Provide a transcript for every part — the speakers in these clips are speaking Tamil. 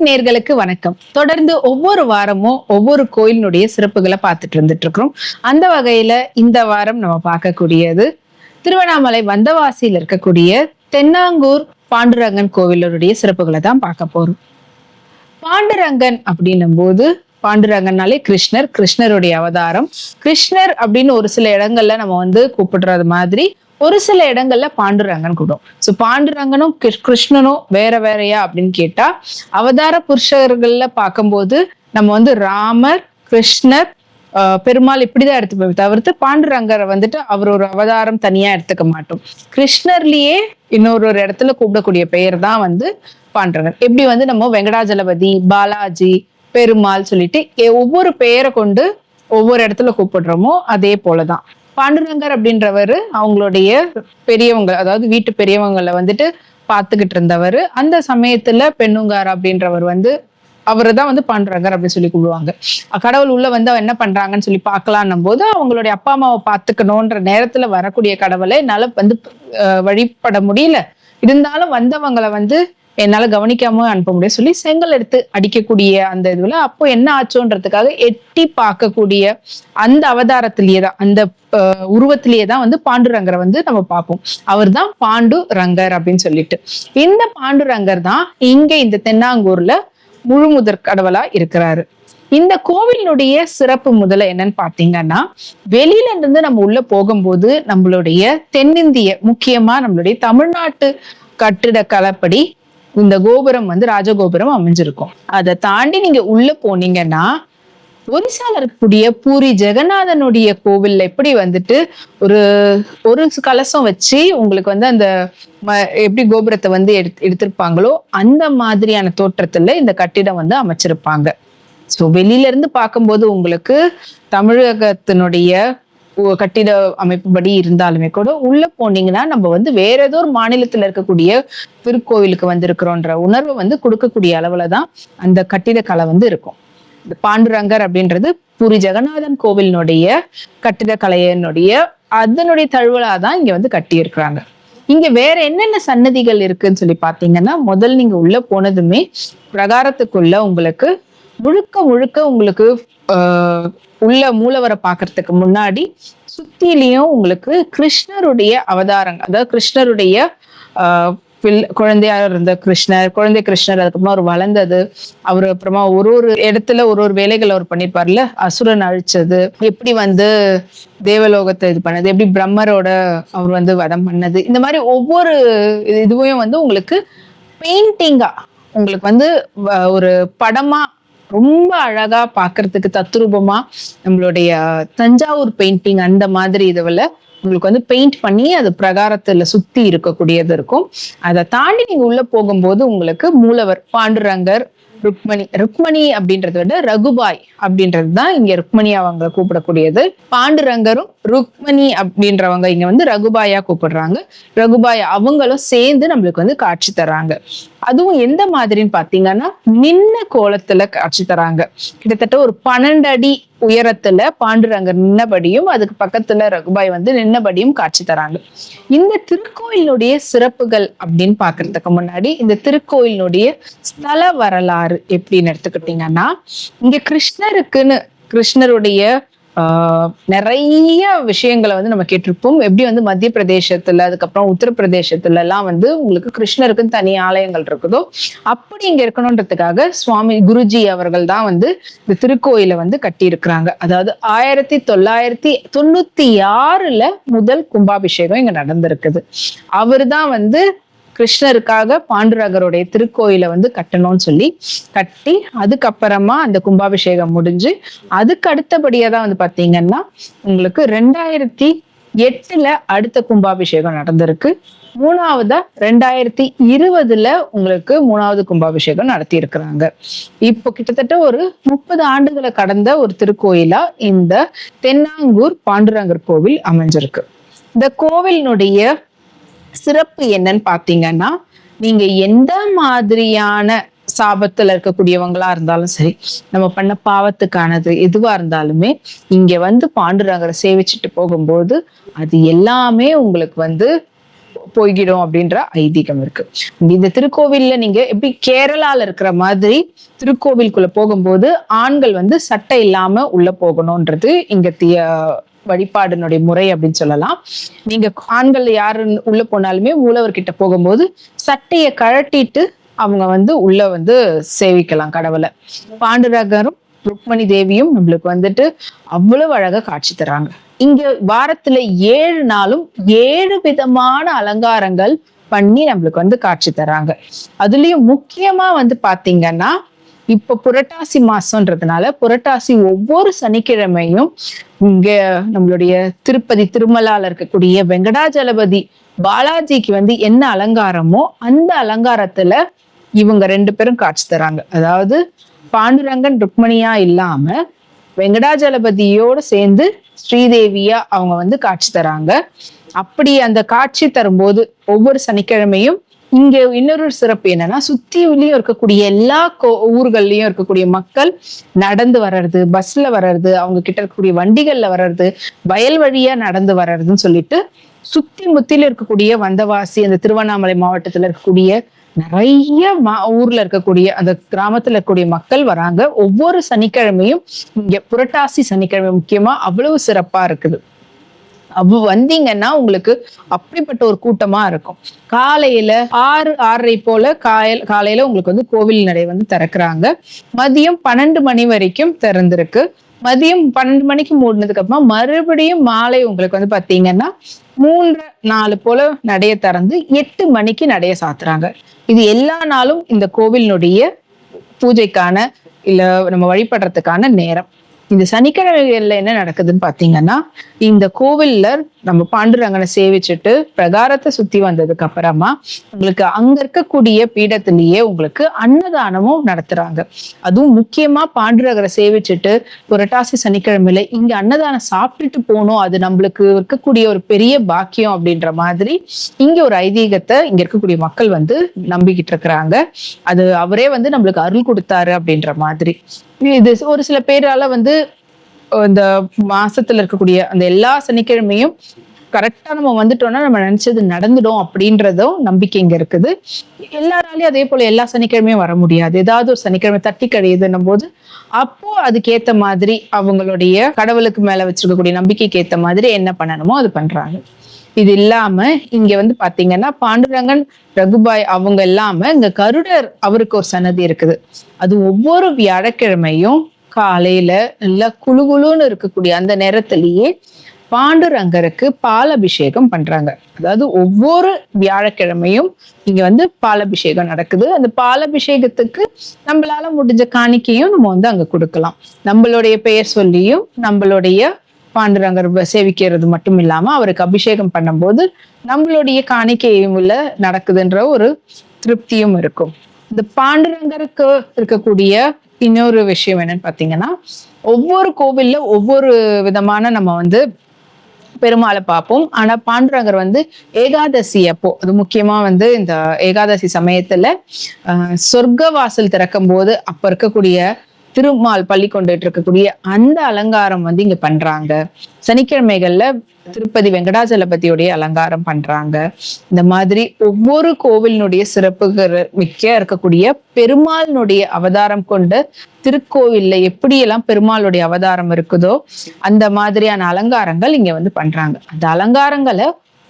ஸ்பாட்லைட் நேர்களுக்கு வணக்கம். தொடர்ந்து ஒவ்வொரு வாரமும் ஒவ்வொரு கோயிலினுடைய சிறப்புகளை பார்த்துட்டு இருந்துட்டு இருக்கிறோம் அந்த வகையில இந்த வாரம் நம்ம பார்க்கக்கூடியது திருவண்ணாமலை வந்தவாசியில் இருக்கக்கூடிய தென்னாங்கூர் பாண்டுரங்கன் கோவிலுடைய சிறப்புகளை தான் பார்க்க போறோம். பாண்டுரங்கன் அப்படின்னும் போது பாண்டுரங்கன்னாலே கிருஷ்ணர் கிருஷ்ணருடைய அவதாரம். கிருஷ்ணர் அப்படின்னு ஒரு சில இடங்கள்ல நம்ம வந்து கூப்பிடுறது மாதிரி ஒரு சில இடங்கள்ல பாண்டுரங்கன் கூடும். ஸோ பாண்டுரங்கனும் கிருஷ்- கிருஷ்ணனும் வேற வேறையா அப்படின்னு கேட்டா அவதார புருஷர்கள்ல பார்க்கும்போது நம்ம வந்து ராமர் கிருஷ்ணர் பெருமாள் இப்படிதான் எடுத்துப்போம் தவிர்த்து பாண்டுரங்கரை வந்துட்டு அவர் ஒரு அவதாரம் தனியா எடுத்துக்க மாட்டோம். கிருஷ்ணர்லயே இன்னொரு ஒரு இடத்துல கூப்பிடக்கூடிய பெயர் தான் வந்து பாண்டுரங்கன். எப்படி வந்து நம்ம வெங்கடாஜலபதி பாலாஜி பெருமாள் சொல்லிட்டு ஒவ்வொரு பெயரை கொண்டு ஒவ்வொரு இடத்துல கூப்பிடுறோமோ அதே போலதான். பாண்டுரங்கர் அப்படின்றவர் அவங்களுடைய பெரியவங்க அதாவது வீட்டு பெரியவங்களை வந்துட்டு பார்த்துக்கிட்டு இருந்தவர். அந்த சமயத்துல பெண்ணுங்கார் அப்படின்றவர் வந்து அவரை தான் வந்து பாண்டுரங்கர் அப்படின்னு சொல்லி கூப்பிடுவாங்க. கடவுள் உள்ள வந்து அவன் என்ன பண்றாங்கன்னு சொல்லி பார்க்கலான்னும் போது அவங்களுடைய அப்பா அம்மாவை பார்த்துக்கணுன்ற நேரத்துல வரக்கூடிய கடவுளை என்னால வந்து அஹ், வழிபட முடியல. இருந்தாலும் வந்தவங்களை வந்து என்னால கவனிக்காம அனுப்ப முடியும் சொல்லி செங்கல் எடுத்து அடிக்கக்கூடிய அந்த இதுல அப்போ என்ன ஆச்சோன்றதுக்காக எட்டி பார்க்கக்கூடிய அந்த அவதாரத்திலேயே தான் அந்த உருவத்திலேயே தான் வந்து பாண்டுரங்கரை வந்து நம்ம பார்ப்போம். அவர் தான் பாண்டு ரங்கர் அப்படின்னு சொல்லிட்டு. இந்த பாண்டுரங்கர் தான் இங்க இந்த தென்னாங்கூர்ல முழுமுதற் கடவுளா இருக்கிறாரு. இந்த கோவிலினுடைய சிறப்பு முதல்ல என்னன்னு பாத்தீங்கன்னா வெளியில இருந்து நம்ம உள்ள போகும்போது நம்மளுடைய தென்னிந்திய முக்கியமா நம்மளுடைய தமிழ்நாட்டு கட்டிட இந்த கோபுரம் வந்து ராஜகோபுரம் அமைஞ்சிருக்கும். அதை தாண்டி நீங்க உள்ள போனீங்கன்னா ஒரிசால இருக்கக்கூடிய பூரி ஜெகநாதனுடைய கோவில்ல எப்படி வந்துட்டு ஒரு ஒரு கலசம் வச்சு உங்களுக்கு வந்து அந்த ம- எப்படி கோபுரத்தை வந்து எடுத்து எடுத்திருப்பாங்களோ அந்த மாதிரியான தோற்றத்துல இந்த கட்டிடம் வந்து அமைச்சிருப்பாங்க. ஸோ வெளியில இருந்து பார்க்கும்போது உங்களுக்கு தமிழகத்தினுடைய கட்டிட அமைப்புபடி இருந்தாலுமே கூட உள்ள போனீங்கன்னா நம்ம வந்து வேற ஏதோ ஒரு மாநிலத்துல இருக்கக்கூடிய திருக்கோவிலுக்கு வந்திருக்கிறோன்ற உணர்வை வந்து கொடுக்கக்கூடிய அளவுல தான் அந்த கட்டிடக்கலை வந்து இருக்கும். இந்த பாண்டுரங்கர் அப்படின்றது பூரி ஜெகநாதன் கோவிலினுடைய கட்டிடக்கலையினுடைய அதனுடைய தழுவலா தான் இங்க வந்து கட்டி இருக்கிறாங்க இங்க வேற என்னென்ன சன்னதிகள் இருக்குன்னு சொல்லி பாத்தீங்கன்னா முதல் நீங்க உள்ள போனதுமே பிரகாரத்துக்குள்ள உங்களுக்கு முழுக்க முழுக்க உங்களுக்கு உள்ள மூலவரை பார்க்கறதுக்கு முன்னாடி சுத்திலையும் உங்களுக்கு கிருஷ்ணருடைய அவதாரங்கள் அதாவது கிருஷ்ணருடைய ஆஹ், குழந்தையா இருந்த கிருஷ்ணர் குழந்தை கிருஷ்ணர் அதுக்கப்புறம் அவர் வளர்ந்தது அவர் அப்புறமா ஒரு ஒரு இடத்துல ஒரு ஒரு வேலைகள் அவர் பண்ணிருப்பார்ல அசுரன் அழிச்சது எப்படி வந்து தேவலோகத்தை இது பண்ணது எப்படி பிரம்மரோட அவர் வந்து வதம் பண்ணது இந்த மாதிரி ஒவ்வொரு இது- இதுவையும் வந்து உங்களுக்கு பெயிண்டிங்கா உங்களுக்கு வந்து வ- ஒரு படமா ரொம்ப அழகா பாக்குறதுக்கு தத்ரூபமா நம்மளுடைய தஞ்சாவூர் பெயிண்டிங் அந்த மாதிரி இதுல உங்களுக்கு வந்து பெயிண்ட் பண்ணி அது பிரகாரத்துல சுத்தி இருக்கக்கூடியது இருக்கும். அதை தாண்டி நீங்க உள்ள போகும்போது உங்களுக்கு மூலவர் பாண்டுரங்கர் ருக்மணி ருக்மணி அப்படின்றத விட ரகுபாய் அப்படின்றது தான் இங்க ருக்மணி அவங்க கூப்பிடக்கூடியது. பாண்டுரங்கரும் ருக்மணி அப்படின்றவங்க இங்க வந்து ரகுபாயா கூப்பிடுறாங்க. ரகுபாய் அவங்களும் சேர்ந்து நம்மளுக்கு வந்து காட்சி தராங்க. அதுவும் எந்த மாதிரின்னு பாத்தீங்கன்னா நின்ன கோலத்துல காட்சி தராங்க. கிட்டத்தட்ட ஒரு பன்னெண்டு அடி உயரத்துல பாண்டுரங்கர் நின்னபடியும் அதுக்கு பக்கத்துல ரகுபாய் வந்து நின்னபடியும் காட்சி தராங்க. இந்த திருக்கோயிலுடைய சிறப்புகள் அப்படின்னு பாக்குறதுக்கு முன்னாடி இந்த திருக்கோயிலுடைய ஸ்தல வரலாறு எப்படின்னு எடுத்துக்கிட்டீங்கன்னா இங்க கிருஷ்ண இருக்குன்னு கிருஷ்ணருடைய ஆஹ் நிறைய விஷயங்களை வந்து நம்ம கேட்டிருப்போம். எப்படி வந்து மத்திய பிரதேசத்துல அதுக்கப்புறம் உத்தரப்பிரதேசத்துல எல்லாம் வந்து உங்களுக்கு கிருஷ்ணருக்குன்னு தனி ஆலயங்கள் இருக்குதோ அப்படி இங்க இருக்கணும்ன்றதுக்காக சுவாமி குருஜி அவர்கள் தான் வந்து இந்த திருக்கோயில வந்து கட்டியிருக்கிறாங்க. அதாவது ஆயிரத்தி தொள்ளாயிரத்தி தொண்ணூத்தி ஆறுல முதல் கும்பாபிஷேகம் இங்க நடந்திருக்குது. அவர் தான் வந்து கிருஷ்ணருக்காக பாண்டுரகருடைய திருக்கோயிலை வந்து கட்டணும்னு சொல்லி கட்டி அதுக்கப்புறமா அந்த கும்பாபிஷேகம் முடிஞ்சு அதுக்கு அடுத்தபடியா தான் வந்து பாத்தீங்கன்னா உங்களுக்கு ரெண்டாயிரத்தி எட்டுல அடுத்த கும்பாபிஷேகம் நடந்திருக்கு. மூணாவதா ரெண்டாயிரத்தி இருபதுல உங்களுக்கு மூணாவது கும்பாபிஷேகம் நடத்தி இருக்கிறாங்க இப்போ கிட்டத்தட்ட ஒரு முப்பது ஆண்டுகளை கடந்த ஒரு திருக்கோயிலா இந்த தென்னாங்கூர் பாண்டுரங்கர் கோவில் அமைஞ்சிருக்கு. இந்த கோவிலினுடைய சிறப்பு என்னன்னு பார்த்தீங்கன்னா நீங்க எந்த மாதிரியான சாபத்துல இருக்கக்கூடியவங்களா இருந்தாலும் சரி நம்ம பண்ண பாவத்துக்கானது எதுவா இருந்தாலுமே இங்க வந்து பாண்டுரங்கரை சேவிச்சுட்டு போகும்போது அது எல்லாமே உங்களுக்கு வந்து போய்கிடும் அப்படின்ற ஐதீகம் இருக்கு. இந்த திருக்கோவில்ல நீங்க எப்படி கேரளால இருக்கிற மாதிரி திருக்கோவிலுக்குள்ள போகும்போது ஆண்கள் வந்து சட்டை இல்லாம உள்ள போகணும்ன்றது இங்க திய வழிபாடுனுடைய முறை அப்படின்னு சொல்லலாம். நீங்க ஆண்கள் யாரு உள்ள போனாலுமே மூலவர்கிட்ட போகும்போது சட்டையை கழட்டிட்டு அவங்க வந்து உள்ள வந்து சேவிக்கலாம் கடவுளை. பாண்டுரகரும் ருக்மணி தேவியும் நம்மளுக்கு வந்துட்டு அவ்வளவு அழகா காட்சி தராங்க. இங்க வாரத்துல ஏழு நாளும் ஏழு விதமான அலங்காரங்கள் பண்ணி நம்மளுக்கு வந்து காட்சி தராங்க. அதுலயும் முக்கியமா வந்து பாத்தீங்கன்னா இப்ப புரட்டாசி மாசம்ன்றதுனால புரட்டாசி ஒவ்வொரு சனிக்கிழமையும் இங்க நம்மளுடைய திருப்பதி திருமலால இருக்கக்கூடிய வெங்கடாஜலபதி பாலாஜிக்கு வந்து என்ன அலங்காரமோ அந்த அலங்காரத்துல இவங்க ரெண்டு பேரும் காட்சி தராங்க. அதாவது பாண்டுரங்கன் ருக்மணியா இல்லாம வெங்கடாஜலபதியோட சேர்ந்து ஸ்ரீதேவியா அவங்க வந்து காட்சி தராங்க. அப்படி அந்த காட்சி தரும்போது ஒவ்வொரு சனிக்கிழமையும் இங்க இன்னொரு சிறப்பு என்னன்னா சுத்தியிலயும் இருக்கக்கூடிய எல்லா கோ ஊர்கள்லயும் இருக்கக்கூடிய மக்கள் நடந்து வர்றது பஸ்ல வர்றது அவங்க கிட்ட இருக்கக்கூடிய வண்டிகள்ல வர்றது வயல் வழியா நடந்து வர்றதுன்னு சொல்லிட்டு சுத்தி முத்தில இருக்கக்கூடிய வந்தவாசி அந்த திருவண்ணாமலை மாவட்டத்துல இருக்கக்கூடிய நிறைய மா- ஊர்ல இருக்கக்கூடிய அந்த கிராமத்துல இருக்கக்கூடிய மக்கள் வராங்க. ஒவ்வொரு சனிக்கிழமையும் இங்க புரட்டாசி சனிக்கிழமை முக்கியமா அவ்வளவு சிறப்பா இருக்குது. அப்போ வந்தீங்கன்னா உங்களுக்கு அப்படிப்பட்ட ஒரு கூட்டமா இருக்கும். காலையில ஆறு ஆறரை போல காயல் காலையில உங்களுக்கு வந்து கோவில் நடை வந்து திறக்கிறாங்க. மதியம் பன்னெண்டு மணி வரைக்கும் திறந்திருக்கு. மதியம் பன்னெண்டு மணிக்கு மூடினதுக்கு அப்புறமா மறுபடியும் மாலை உங்களுக்கு வந்து பாத்தீங்கன்னா மூன்று நாலு போல நடைய திறந்து எட்டு மணிக்கு நடைய சாத்துறாங்க. இது எல்லா நாளும் இந்த கோவிலினுடைய பூஜைக்கான இல்ல நம்ம வழிபடுறதுக்கான நேரம். இந்த சனிக்கிழமைகள்ல என்ன நடக்குதுன்னு பாத்தீங்கன்னா இந்த கோவில்ல நம்ம பாண்டுரங்கனை சேவிச்சுட்டு பிரகாரத்தை சுத்தி வந்ததுக்கு அப்புறமா உங்களுக்கு அங்க இருக்கக்கூடிய பீடத்திலேயே உங்களுக்கு அன்னதானமும் நடத்துறாங்க. அதுவும் முக்கியமா பாண்டுரகரை சேவிச்சுட்டு புரட்டாசி சனிக்கிழமையில இங்க அன்னதானம் சாப்பிட்டுட்டு போகணும். அது நம்மளுக்கு இருக்கக்கூடிய ஒரு பெரிய பாக்கியம் அப்படின்ற மாதிரி இங்க ஒரு ஐதீகத்தை இங்க இருக்கக்கூடிய மக்கள் வந்து நம்பிக்கிட்டு இருக்கிறாங்க. அது அவரே வந்து நம்மளுக்கு அருள் கொடுத்தாரு அப்படின்ற மாதிரி. இது ஒரு சில பேரால வந்து இந்த மாசத்துல இருக்கக்கூடிய அந்த எல்லா சனிக்கிழமையும் கரெக்டா நம்ம வந்துட்டோம்னா நம்ம நினைச்சது நடந்துடும் அப்படின்றதும் நம்பிக்கை இங்க இருக்குது. எல்லாராலையும் அதே போல எல்லா சனிக்கிழமையும் வர முடியாது. ஏதாவது ஒரு சனிக்கிழமை தட்டி கழியுதுன்னும் போது அப்போ அதுக்கேத்த மாதிரி அவங்களுடைய கடவுளுக்கு மேல வச்சிருக்கக்கூடிய நம்பிக்கைக்கு ஏத்த மாதிரி என்ன பண்ணணுமோ அது பண்றாங்க. இது இல்லாம இங்க வந்து பாத்தீங்கன்னா பாண்டுரங்கன் ரகுபாய் அவங்க இல்லாம இந்த கருடர் அவருக்கு ஒரு சன்னதி இருக்குது. அது ஒவ்வொரு வியாழக்கிழமையும் காலையில நல்லா குளுகுளுன்னு இருக்கக்கூடிய அந்த நேரத்திலேயே பாண்டுரங்கருக்கு பால் அபிஷேகம் பண்றாங்க. அதாவது ஒவ்வொரு வியாழக்கிழமையும் இங்க வந்து பாலபிஷேகம் நடக்குது. அந்த பாலபிஷேகத்துக்கு நம்மளால முடிஞ்ச காணிக்கையும் நம்ம வந்து அங்க கொடுக்கலாம். நம்மளுடைய பெயர் சொல்லியும் நம்மளுடைய பாண்டுரங்கர் சேவிக்கிறது மட்டும் இல்லாம அவருக்கு அபிஷேகம் பண்ணும்போது நம்மளுடைய காணிக்கையும் உள்ள நடக்குதுன்ற ஒரு திருப்தியும் இருக்கும். இந்த பாண்டுரங்கருக்கு இருக்கக்கூடிய இன்னொரு விஷயம் என்னன்னு பார்த்தீங்கன்னா ஒவ்வொரு கோவில்ல ஒவ்வொரு விதமான நம்ம வந்து பெருமாளை பார்ப்போம். ஆனா பாண்டுரங்கர் வந்து ஏகாதசி அப்போ அது முக்கியமா வந்து இந்த ஏகாதசி சமயத்துல சொர்க்க வாசல் திறக்கும் போது அப்ப இருக்கக்கூடிய திருமால் பள்ளி கொண்டுட்டு இருக்கக்கூடிய அந்த அலங்காரம் வந்து இங்க பண்றாங்க. சனிக்கிழமைகள்ல திருப்பதி வெங்கடாஜலபதியுடைய அலங்காரம் பண்றாங்க. இந்த மாதிரி ஒவ்வொரு கோவிலினுடைய சிறப்புகள் மிக்க இருக்கக்கூடிய பெருமாளினுடைய அவதாரம் கொண்ட திருக்கோவில்ல எப்படியெல்லாம் பெருமாளுடைய அவதாரம் இருக்குதோ அந்த மாதிரியான அலங்காரங்கள் இங்க வந்து பண்றாங்க. அந்த அலங்காரங்களை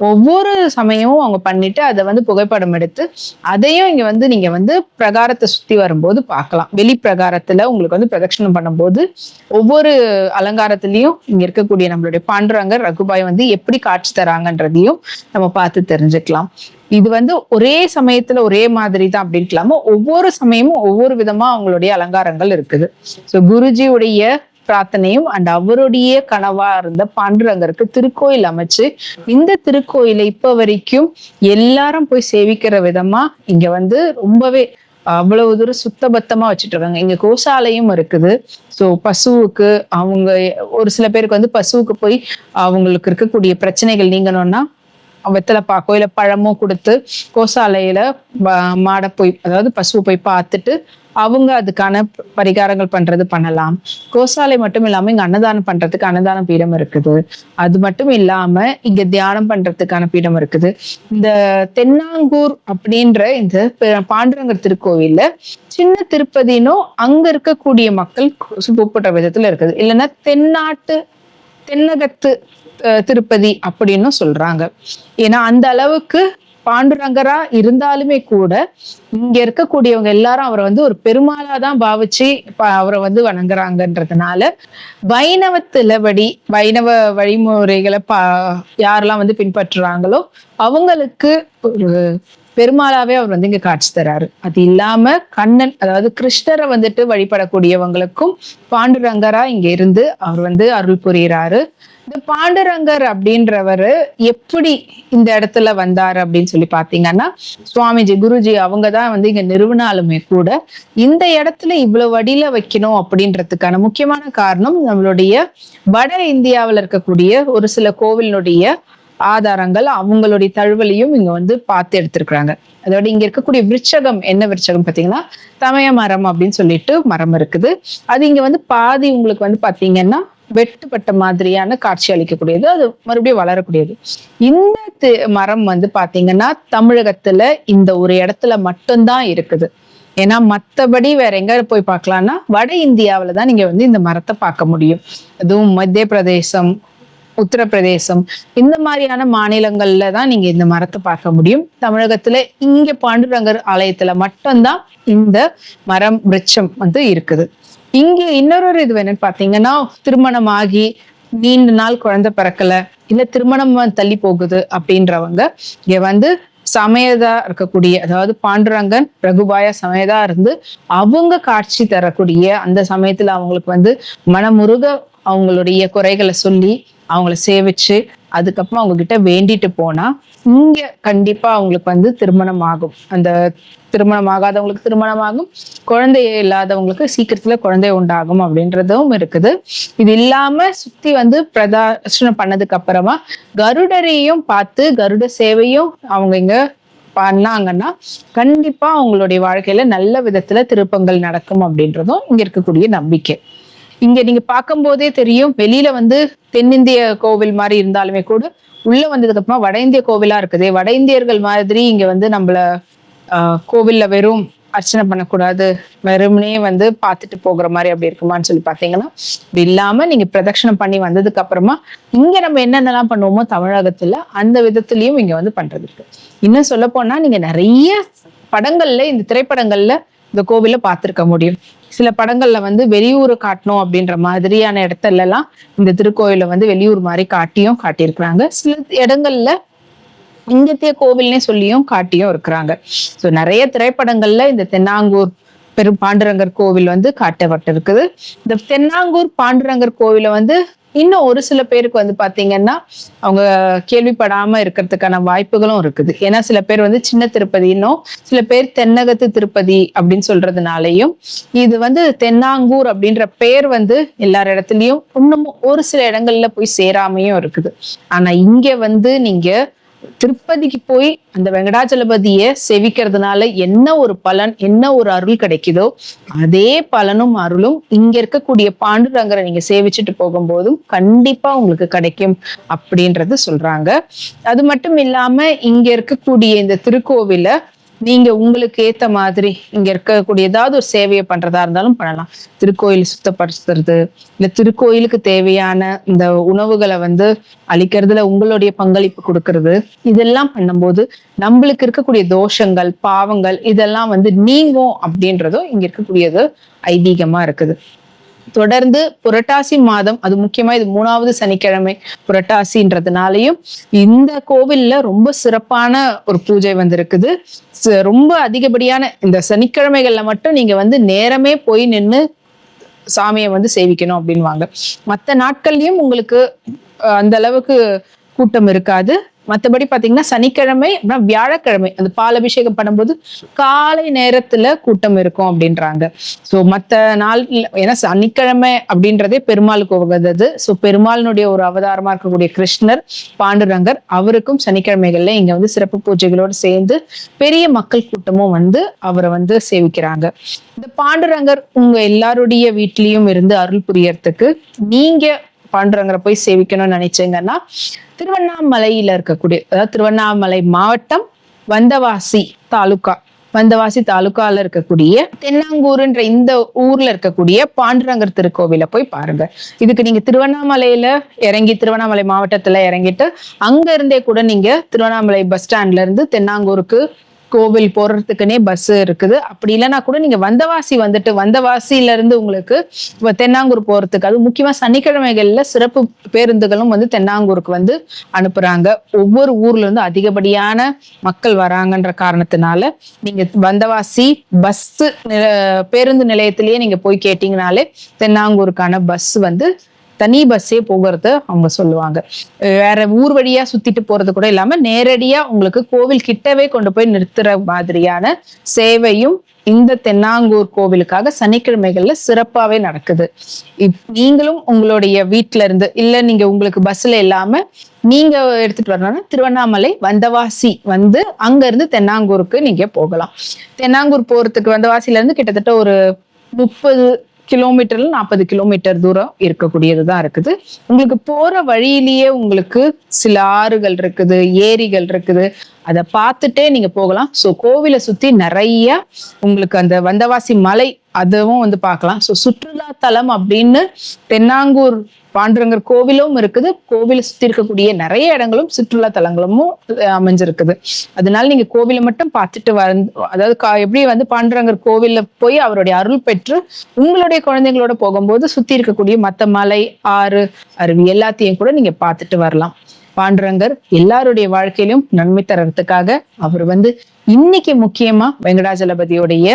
ஒவ்வொரு சமயமும் அவங்க பண்ணிட்டு அதை வந்து புகைப்படம் எடுத்து அதையும் இங்க வந்து நீங்க வந்து பிரகாரத்தை சுத்தி வரும்போது பார்க்கலாம். வெளி பிரகாரத்துல உங்களுக்கு வந்து பிரதட்சணம் பண்ணும்போது ஒவ்வொரு அலங்காரத்திலையும் இங்க இருக்கக்கூடிய நம்மளுடைய பாண்டுரங்கர் ரகுபாய் வந்து எப்படி காட்சி தராங்கன்றதையும் நம்ம பார்த்து தெரிஞ்சுக்கலாம். இது வந்து ஒரே சமயத்துல ஒரே மாதிரி தான் அப்படின்ட்டு இல்லாம ஒவ்வொரு சமயமும் ஒவ்வொரு விதமா அவங்களுடைய அலங்காரங்கள் இருக்குது. ஸோ குருஜியுடைய பிரார்த்தனையும் அண்ட் அவருடைய கனவா இருந்த பாண்டுரங்கருக்கு திருக்கோயில் அமைச்சு இந்த திருக்கோயிலை இப்ப வரைக்கும் எல்லாரும் போய் சேவிக்கிற விதமா இங்க வந்து ரொம்பவே அவ்வளவு தூரம் சுத்தபத்தமா வச்சுட்டு இருக்காங்க. இங்க கோசாலையும் இருக்குது. ஸோ பசுவுக்கு அவங்க ஒரு சில பேருக்கு வந்து பசுவுக்கு போய் அவங்களுக்கு இருக்கக்கூடிய பிரச்சனைகள் நீங்கணும்னா வெத்தலைப்பாக்கோ இல்லை இல்ல பழமோ கொடுத்து கோசாலையில மாடை போய் அதாவது பசுவை போய் பார்த்துட்டு அவங்க அதுக்கான பரிகாரங்கள் பண்றது பண்ணலாம். கோசாலை மட்டும் இல்லாம இங்க அன்னதானம் பண்றதுக்கு அன்னதான பீடம் இருக்குது. அது மட்டும் இல்லாம இங்க தியானம் பண்றதுக்கான பீடம் இருக்குது. இந்த தென்னாங்கூர் அப்படின்ற இந்த பாண்டுரங்கர் திருக்கோவில்ல சின்ன திருப்பதினும் அங்க இருக்கக்கூடிய மக்கள் கூப்பிடுற விதத்துல இருக்குது. இல்லைன்னா தென்னாட்டு தென்னகத்து திருப்பதி அப்படின்னு சொல்றாங்க. ஏன்னா அந்த அளவுக்கு பாண்டுரங்கரா இருந்தாலுமே கூட இங்க இருக்கக்கூடியவங்க எல்லாரும் அவரை வந்து ஒரு பெருமாளா தான் பாவிச்சு அவரை வந்து வணங்குறாங்கன்றதுனால வைணவத்திலபடி வைணவ வழிமுறைகளை பா யாரெல்லாம் வந்து பின்பற்றுறாங்களோ அவங்களுக்கு ஒரு பெருமாளாவே அவர் வந்து இங்க காட்சி தராரு. அது இல்லாம கண்ணன் அதாவது கிருஷ்ணரை வந்துட்டு வழிபடக்கூடியவங்களுக்கும் பாண்டுரங்கரா இங்க இருந்து அவர் வந்து அருள் புரிகிறாரு இந்த பாண்டுரங்கர் அப்படின்றவரு எப்படி இந்த இடத்துல வந்தார் அப்படின்னு சொல்லி பாத்தீங்கன்னா சுவாமிஜி குருஜி அவங்க தான் வந்து இங்க நிறுவனாலுமே கூட இந்த இடத்துல இவ்வளவு அடியில வைக்கணும் அப்படின்றதுக்கான முக்கியமான காரணம் நம்மளுடைய வட இந்தியாவுல இருக்கக்கூடிய ஒரு சில கோவிலினுடைய ஆதாரங்கள் அவங்களுடைய தழுவலையும் இங்க வந்து பார்த்து எடுத்திருக்கிறாங்க. அதோட இங்க இருக்கக்கூடிய விருட்சகம் என்ன விருட்சகம் பாத்தீங்கன்னா தமய மரம் அப்படின்னு சொல்லிட்டு மரம் இருக்குது. அது இங்க வந்து பாதி உங்களுக்கு வந்து பாத்தீங்கன்னா வெட்டுப்பட்ட மாதிரியான காட்சி அளிக்கக்கூடியது அது மறுபடியும் வளரக்கூடியது. இந்த மரம் வந்து பாத்தீங்கன்னா தமிழகத்துல இந்த ஒரு இடத்துல மட்டும்தான் இருக்குது. ஏன்னா மற்றபடி வேற எங்க போய் பார்க்கலாம்னா வட இந்தியாவில தான் நீங்க வந்து இந்த மரத்தை பார்க்க முடியும். அதுவும் மத்திய பிரதேசம் உத்தரப்பிரதேசம் இந்த மாதிரியான மாநிலங்கள்ல தான் நீங்க இந்த மரத்தை பார்க்க முடியும். தமிழகத்துல இங்க பாண்டுரங்கர் ஆலயத்துல மட்டும்தான் இந்த மரம் விருட்சம் வந்து இருக்குது. இங்க இன்னொரு இது என்னன்னு பாத்தீங்கன்னா திருமணம் ஆகி நீண்ட நாள் குழந்தை பிறக்கல. இல்ல திருமணம் தள்ளி போகுது அப்படின்றவங்க இங்க வந்து சமயதா இருக்கக்கூடிய அதாவது பாண்டுரங்கன் ரகுபாய சமயதா இருந்து அவங்க காட்சி தரக்கூடிய அந்த சமயத்துல அவங்களுக்கு வந்து மனமுருக அவங்களுடைய குறைகளை சொல்லி அவங்கள சேவிச்சு அதுக்கப்புறம் அவங்க கிட்ட வேண்டிட்டு போனா இங்க கண்டிப்பா அவங்களுக்கு வந்து திருமணம் ஆகும். அந்த திருமணம் ஆகாதவங்களுக்கு திருமணம் ஆகும் குழந்தை இல்லாதவங்களுக்கு சீக்கிரத்துல குழந்தை உண்டாகும் அப்படின்றதும் இருக்குது. இது இல்லாம சுத்தி வந்து பிரதர்ஷனம் பண்ணதுக்கு அப்புறமா கருடரையும் பார்த்து கருட சேவையும் அவங்க இங்க பண்ணாங்கன்னா கண்டிப்பா அவங்களுடைய வாழ்க்கையில நல்ல விதத்துல திருப்பங்கள் நடக்கும் அப்படின்றதும் இங்க இருக்கக்கூடிய நம்பிக்கை. இங்க நீங்க பார்க்கும்போதே தெரியும் வெளியில வந்து தென்னிந்திய கோவில் மாதிரி இருந்தாலுமே கூட உள்ள வந்ததுக்கு அப்புறமா வட இந்திய கோவிலா இருக்குது. வட இந்தியர்கள் மாதிரி இங்க வந்து நம்மள கோவிலில் வெறும் அர்ச்சனை பண்ணக்கூடாது. வெறுமனே வந்து பார்த்துட்டு போகிற மாதிரி அப்படி இருக்குமான்னு சொல்லி பார்த்தீங்கன்னா இப்படி இல்லாமல் நீங்கள் பிரதட்சணம் பண்ணி வந்ததுக்கு அப்புறமா இங்கே நம்ம என்னென்னலாம் பண்ணுவோமோ தமிழகத்தில் அந்த விதத்துலையும் இங்கே வந்து பண்ணுறது இருக்கு. இன்னும் சொல்ல போனால் நீங்கள் நிறைய படங்கள்ல இந்த திரைப்படங்கள்ல இந்த கோவில பார்த்துருக்க முடியும். சில படங்கள்ல வந்து வெளியூர் காட்டணும் அப்படின்ற மாதிரியான இடத்துலலாம் இந்த திருக்கோயிலை வந்து வெளியூர் மாதிரி காட்டியும் காட்டியிருக்கிறாங்க. சில இடங்கள்ல சிங்கத்திய கோவில்னே சொல்லியும் காட்டியும் இருக்கிறாங்க. ஸோ நிறைய திரைப்படங்கள்ல இந்த தென்னாங்கூர் பெரும் பாண்டுரங்கர் கோவில் வந்து காட்டப்பட்டிருக்குது. இந்த தென்னாங்கூர் பாண்டுரங்கர் கோவிலை வந்து இன்னும் ஒரு சில பேருக்கு வந்து பாத்தீங்கன்னா அவங்க கேள்விப்படாம இருக்கிறதுக்கான வாய்ப்புகளும் இருக்குது. ஏன்னா சில பேர் வந்து சின்ன திருப்பதின்னும் சில பேர் தென்னகத்து திருப்பதி அப்படின்னு சொல்றதுனாலையும் இது வந்து தென்னாங்கூர் அப்படின்ற பேர் வந்து எல்லார் இடத்துலயும் இன்னமும் ஒரு சில இடங்கள்ல போய் சேராமையும் இருக்குது. ஆனா இங்க வந்து நீங்க திருப்பதிக்கு போய் அந்த வெங்கடாச்சலபதியை சேவிக்கிறதுனால என்ன ஒரு பலன் என்ன ஒரு அருள் கிடைக்குதோ அதே பலனும் அருளும் இங்க இருக்கக்கூடிய பாண்டுரங்கரை நீங்க சேவிச்சுட்டு போகும்போதும் கண்டிப்பா உங்களுக்கு கிடைக்கும் அப்படின்றது சொல்றாங்க. அது மட்டும் இல்லாம இங்க இருக்கக்கூடிய இந்த திருக்கோவில நீங்க உங்களுக்கு ஏத்த மாதிரி இங்க இருக்கக்கூடிய ஏதாவது ஒரு சேவையை பண்றதா இருந்தாலும் பண்ணலாம். திருக்கோயில் சுத்தப்படுத்துறது இல்ல திருக்கோயிலுக்கு தேவையான இந்த உணவுகளை வந்து அளிக்கிறதுல உங்களுடைய பங்களிப்பு கொடுக்கறது. இதெல்லாம் பண்ணும்போது நம்மளுக்கு இருக்கக்கூடிய தோஷங்கள் பாவங்கள் இதெல்லாம் வந்து நீங்கும் அப்படின்றதும் இங்க இருக்கக்கூடியது ஐதீகமா இருக்குது. தொடர்ந்து புரட்டாசி மாதம் அது முக்கியமா இது மூணாவது சனிக்கிழமை புரட்டாசின்றதுனாலையும் இந்த கோவில்ல ரொம்ப சிறப்பான ஒரு பூஜை வந்திருக்குது. ச- ரொம்ப அதிகப்படியான இந்த சனிக்கிழமைகள்ல மட்டும் நீங்க வந்து நேரமே போய் நின்னு சாமியை வந்து சேவிக்கணும் அப்படின்வாங்க மற்ற நாட்கள்லயும் உங்களுக்கு அந்த அளவுக்கு கூட்டம் இருக்காது. மற்றபடி பார்த்தீங்கன்னா சனிக்கிழமை அப்புறம் வியாழக்கிழமை அந்த பால் அபிஷேகம் பண்ணும்போது காலை நேரத்துல கூட்டம் இருக்கும் அப்படின்றாங்க. ஸோ மற்ற நாள் ஏன்னா சனிக்கிழமை அப்படின்றதே பெருமாளுக்கு உகந்தது. ஸோ பெருமாளினுடைய ஒரு அவதாரமா இருக்கக்கூடிய கிருஷ்ணர் பாண்டுரங்கர் அவருக்கும் சனிக்கிழமைகள்ல இங்க வந்து சிறப்பு பூஜைகளோடு சேர்ந்து பெரிய மக்கள் கூட்டமும் வந்து அவரை வந்து சேவிக்கிறாங்க. இந்த பாண்டுரங்கர் உங்க எல்லாருடைய வீட்லயும் இருந்து அருள் புரியறதுக்கு நீங்க பாண்டுரங்கரை போய் சேவிக்கணும்னு நினைச்சீங்கன்னா திருவண்ணாமலையில இருக்கக்கூடிய அதாவது திருவண்ணாமலை மாவட்டம் வந்தவாசி தாலுகா வந்தவாசி தாலுகால இருக்கக்கூடிய தென்னாங்கூருன்ற இந்த ஊர்ல இருக்கக்கூடிய பாண்டுரங்கர் திருக்கோவில போய் பாருங்க. இதுக்கு நீங்க திருவண்ணாமலையில இறங்கி திருவண்ணாமலை மாவட்டத்துல இறங்கிட்டு அங்க இருந்தே கூட நீங்க திருவண்ணாமலை பஸ் ஸ்டாண்ட்ல இருந்து தென்னாங்கூருக்கு கோவில் போறதுக்குனே பஸ் இருக்குது. அப்படி இல்லைன்னா கூட நீங்க வந்தவாசி வந்துட்டு வந்தவாசியில இருந்து உங்களுக்கு தென்னாங்கூர் போறதுக்கு அது முக்கியமா சனிக்கிழமைகள்ல சிறப்பு பேருந்துகளும் வந்து தென்னாங்கூருக்கு வந்து அனுப்புறாங்க. ஒவ்வொரு ஊர்ல இருந்து அதிகப்படியான மக்கள் வராங்கன்ற காரணத்தினால நீங்க வந்தவாசி பஸ் பேருந்து நிலையத்திலேயே நீங்க போய் கேட்டீங்கனாலே தென்னாங்கூருக்கான பஸ் வந்து தனி பஸ்ஸே போகிறது அவங்க சொல்லுவாங்க. வேற ஊர் வழியா சுத்திட்டு போறது கூட இல்லாம நேரடியா உங்களுக்கு கோவில் கிட்டவே கொண்டு போய் நிறுத்துற மாதிரியான சேவையும் இந்த தென்னாங்கூர் கோவிலுக்காக சனிக்கிழமைகள்ல சிறப்பாவே நடக்குது. இப்- நீங்களும் உங்களுடைய வீட்டுல இருந்து இல்ல நீங்க உங்களுக்கு பஸ்ல இல்லாம நீங்க எடுத்துட்டு வரணும்னா திருவண்ணாமலை வந்தவாசி வந்து அங்க இருந்து தென்னாங்கூருக்கு நீங்க போகலாம். தென்னாங்கூர் போறதுக்கு வந்தவாசில இருந்து கிட்டத்தட்ட ஒரு முப்பது கிலோமீட்டர்ல நாற்பது கிலோமீட்டர் தூரம் இருக்கக்கூடியது தான் இருக்குது. உங்களுக்கு போற வழியிலேயே உங்களுக்கு சில ஆறுகள் இருக்குது ஏரிகள் இருக்குது. அதை பார்த்துட்டே நீங்க போகலாம். ஸோ கோவிலை சுத்தி நிறைய உங்களுக்கு அந்த வந்தவாசி மலை அதுவும் வந்து பார்க்கலாம். ஸோ சுற்றுலா தலம் அப்படின்னு தென்னாங்கூர் பாண்டுரங்கர் கோவிலும் இருக்குது. கோவிலை சுத்தி இருக்கக்கூடிய நிறைய இடங்களும் சுற்றுலா தலங்களும் அமைஞ்சிருக்குது. அதனால நீங்க கோவிலை மட்டும் பார்த்துட்டு வந்து அதாவது கா- எப்படி வந்து பாண்டுரங்கர் கோவில்ல போய் அவருடைய அருள் பெற்று உங்களுடைய குழந்தைங்களோட போகும்போது சுத்தி இருக்கக்கூடிய மத்த மலை ஆறு அருவி எல்லாத்தையும் கூட நீங்க பார்த்துட்டு வரலாம். பாண்டுரங்கர் எல்லாருடைய வாழ்க்கையிலும் நன்மை தர்றதுக்காக அவர் வந்து இன்னைக்கு முக்கியமா வெங்கடாஜலபதியோடைய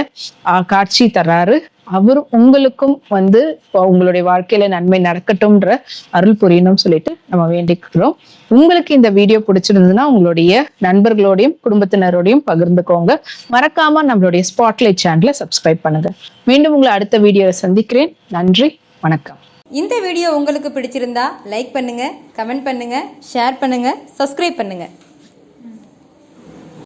ஆஹ், காட்சி தர்றாரு. அவர் உங்களுக்கும் வந்து இப்போ உங்களுடைய வாழ்க்கையில நன்மை நடக்கட்டும்ன்ற அருள் புரியணும்னு சொல்லிட்டு நம்ம வேண்டிக்கிறோம். உங்களுக்கு இந்த வீடியோ பிடிச்சிருந்ததுன்னா உங்களுடைய நண்பர்களோடையும் குடும்பத்தினரோடையும் பகிர்ந்துக்கோங்க. மறக்காம நம்மளுடைய ஸ்பாட்லைட் சேனலை சப்ஸ்கிரைப் பண்ணுங்க. மீண்டும் உங்களை அடுத்த வீடியோவை சந்திக்கிறேன். நன்றி வணக்கம். இந்த வீடியோ உங்களுக்கு பிடிச்சிருந்தா லைக் பண்ணுங்க கமெண்ட் பண்ணுங்க ஷேர் பண்ணுங்க சப்ஸ்கிரைப் பண்ணுங்க.